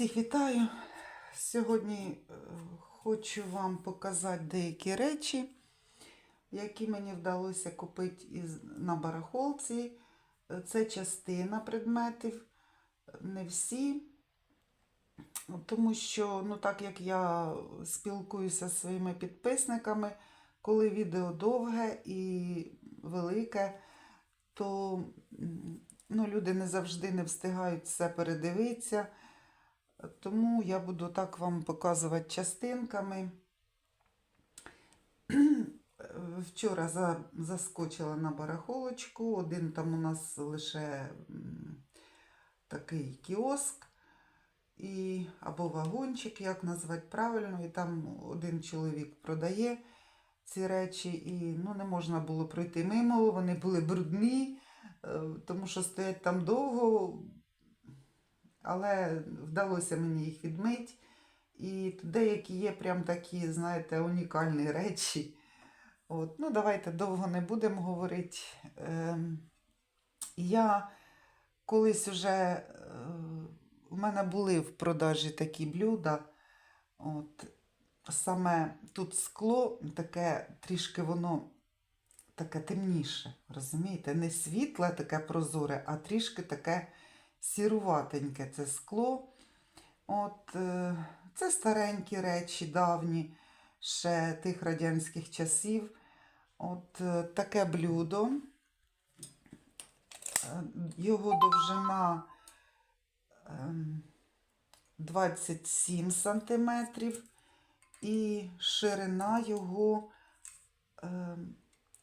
Всіх вітаю. Сьогодні е, хочу вам показати деякі речі, які мені вдалося купити на барахолці. Це частина предметів, не всі. Тому що, ну так як я спілкуюся зі своїми підписниками, коли відео довге і велике, то ну, люди не завжди не встигають все передивитися. Тому я буду так вам показувати частинками. Вчора за, заскочила на барахолочку. Один там у нас лише такий кіоск і, або вагончик, як назвати правильно, і там один чоловік продає ці речі, і ну, не можна було пройти мимо, вони були брудні, е, тому що стоять там довго, але вдалося мені їх відмити. І деякі є прям такі, знаєте, унікальні речі. От, ну, давайте довго не будемо говорити. Ем, я колись уже е, у мене були в продажі такі блюда. От, саме тут скло таке трішки воно таке темніше, розумієте? Не світле, таке прозоре, а трішки таке сіруватеньке це скло. От, е, це старенькі речі, давні, ще тих радянських часів. От е, таке блюдо. Е, Його довжина ем, 27 сантиметрів і ширина його ем,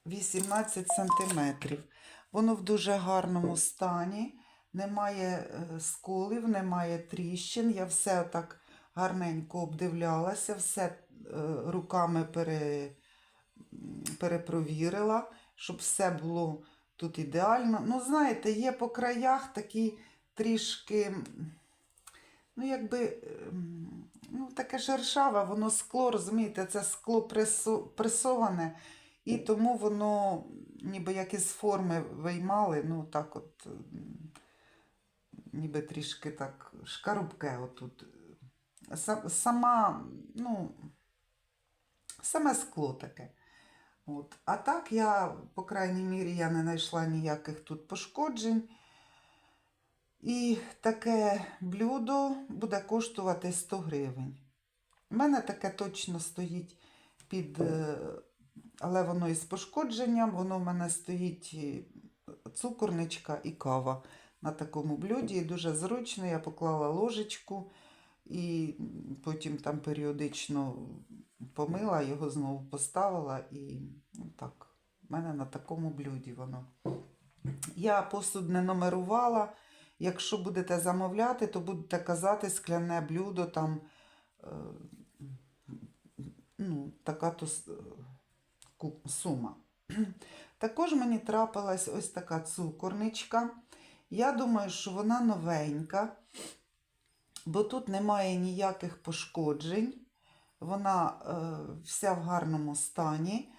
18 сантиметрів. Воно в дуже гарному стані, немає е, сколів, немає тріщин. Я все так гарненько обдивлялася, все е, руками пере, перепровірила, щоб все було тут ідеально. Ну, знаєте, є по краях такі трішки, ну, якби, ем, ну, таке шершаве, воно скло, розумієте, це скло пресо- пресоване. І тому воно ніби як із форми виймали, ну так от, ніби трішки так шкарубке отут. Сама, ну, саме скло таке. От. А так я, по крайній мірі, я не знайшла ніяких тут пошкоджень. І таке блюдо буде коштувати 100 гривень. У мене таке точно стоїть під, е, але воно із пошкодженням, воно в мене стоїть е, цукорничка і кава на такому блюді. І дуже зручно, я поклала ложечку і потім там періодично помила, його знову поставила і ну, так, в мене на такому блюді воно. Я посуд не номерувала. Якщо будете замовляти, то будете казати скляне блюдо, там е, ну, така то е, сума. Також мені трапилась ось така цукорничка. Я думаю, що вона новенька, бо тут немає ніяких пошкоджень. Вона е, вся в гарному стані,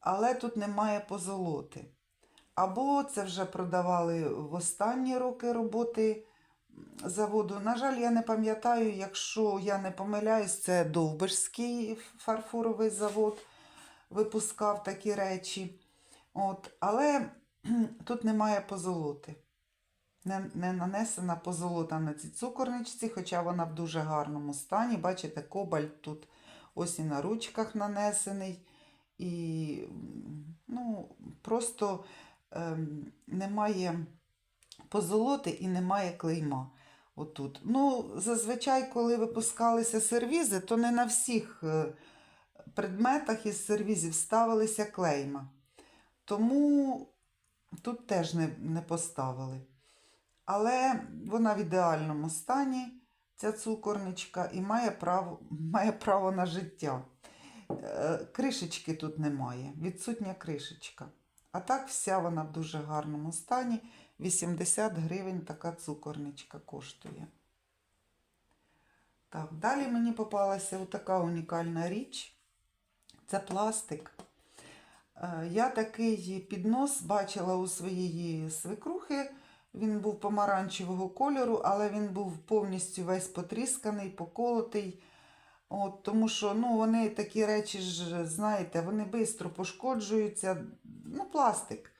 але тут немає позолоти. Або це вже продавали в останні роки роботи заводу. На жаль, я не пам'ятаю, якщо я не помиляюсь, це Довбишський фарфоровий завод випускав такі речі. От, але тут немає позолоти. Не, не нанесена позолота на цій цукорничці, хоча вона в дуже гарному стані. Бачите, кобальт тут ось і на ручках нанесений. І ну, просто ем, немає позолоти і немає клейма. Отут. Ну, зазвичай, коли випускалися сервізи, то не на всіх е, предметах із сервізів ставилися клейма. Тому тут теж не, не поставили. Але вона в ідеальному стані, ця цукорничка, і має право, має право на життя. Е, Кришечки тут немає, відсутня кришечка. А так вся вона в дуже гарному стані. 80 гривень така цукорничка коштує. Так, далі мені попалася така унікальна річ. Це пластик. Е, Я такий піднос бачила у своєї свекрухи Він був помаранчевого кольору, але він був повністю весь потрісканий, поколотий. От, тому що ну, вони такі речі ж, знаєте, вони швидко пошкоджуються. Ну, пластик.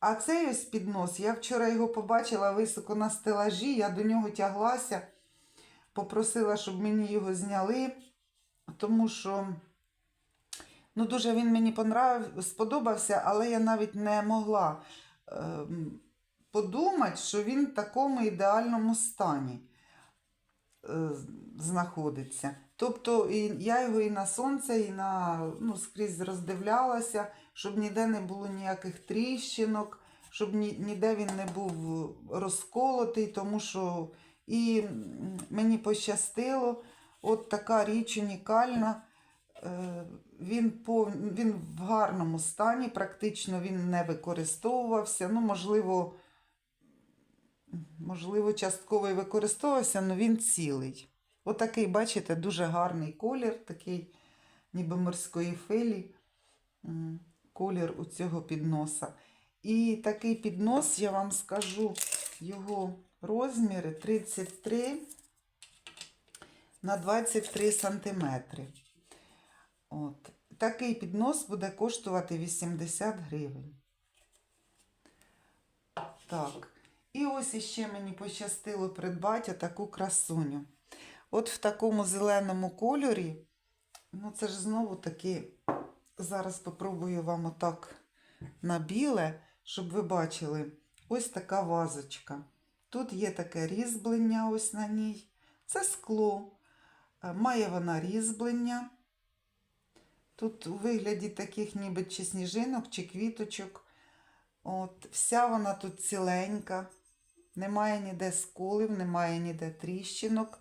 А цей ось піднос, я вчора його побачила високо на стелажі, я до нього тяглася, попросила, щоб мені його зняли, тому що ну, дуже він мені понрав, сподобався, але я навіть не могла ем, подумати, що він в такому ідеальному стані е, знаходиться. Тобто і я його і на сонце, і на ну, скрізь роздивлялася, щоб ніде не було ніяких тріщинок, щоб ні, ніде він не був розколотий, тому що і мені пощастило, от така річ унікальна. Е, Він, пов... він в гарному стані, практично він не використовувався. Ну, можливо, можливо, частково і використовувався, але він цілий. Отакий, бачите, дуже гарний колір, такий ніби морської филі, м, колір у цього підноса. І такий піднос, я вам скажу, його розміри 33 на 23 сантиметри. От. Такий піднос буде коштувати 80 гривень. Так. І ось іще мені пощастило придбати таку красуню. От в такому зеленому кольорі, ну це ж знову таки, зараз попробую вам отак на біле, щоб ви бачили, ось така вазочка. Тут є таке різьблення ось на ній. Це скло. Е, Має вона різьблення. Тут у вигляді таких ніби чи сніжинок, чи квіточок. От, вся вона тут ціленька. Немає ніде сколів, немає ніде тріщинок.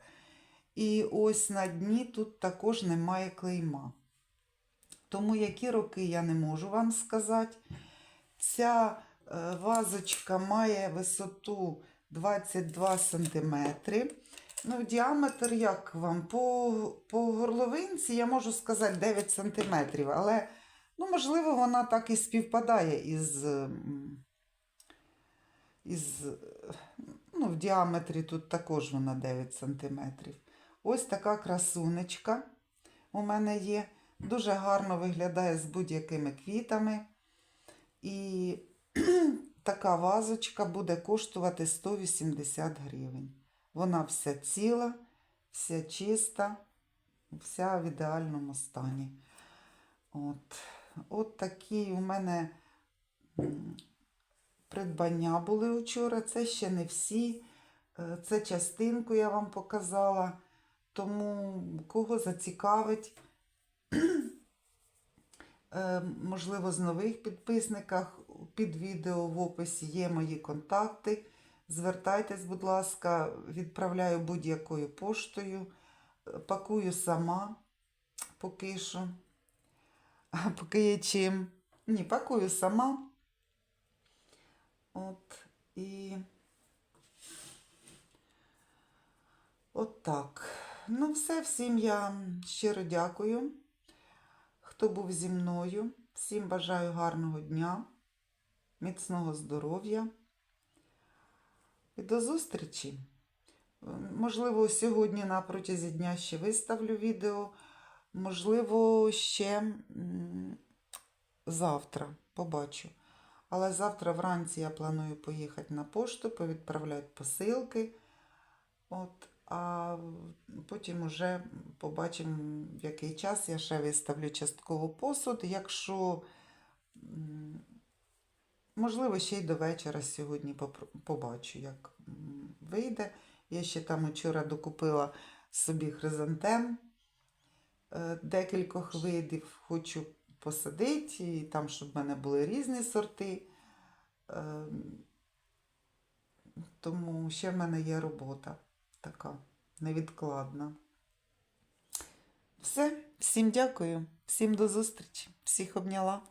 І ось на дні тут також немає клейма. Тому які роки я не можу вам сказати. Ця е, вазочка має висоту 22 см. Ну, діаметр, як вам? По, по горловинці я можу сказати 9 см, але, ну, можливо, вона так і співпадає із, із ну, в діаметрі тут також вона 9 см. Ось така красунечка у мене є. Дуже гарно виглядає з будь-якими квітами. І така вазочка буде коштувати 180 гривень. Вона вся ціла, вся чиста, вся в ідеальному стані. От, От такі у мене придбання були вчора. Це ще не всі. Е, Це частинку я вам показала. Тому кого зацікавить, е, можливо, з нових підписниках під відео в описі є мої контакти. Звертайтесь, будь ласка, відправляю будь-якою поштою, пакую сама поки що. Поки є чим. Ні, пакую сама. От і. От так. Ну, все, всім я щиро дякую, хто був зі мною. Всім бажаю гарного дня, міцного здоров'я. І до зустрічі. Можливо, сьогодні на протязі дня ще виставлю відео. Можливо, ще завтра побачу. Але завтра вранці я планую поїхати на пошту, повідправляти посилки. От, а потім уже побачимо, в який час я ще виставлю частково посуд. Якщо, можливо, ще й до вечора сьогодні побачу, як вийде. Я ще там вчора докупила собі хризантем е, декількох видів. Хочу посадити, і там, щоб в мене були різні сорти. Е, Тому ще в мене є робота така невідкладна. Все, всім дякую, всім до зустрічі, всіх обняла.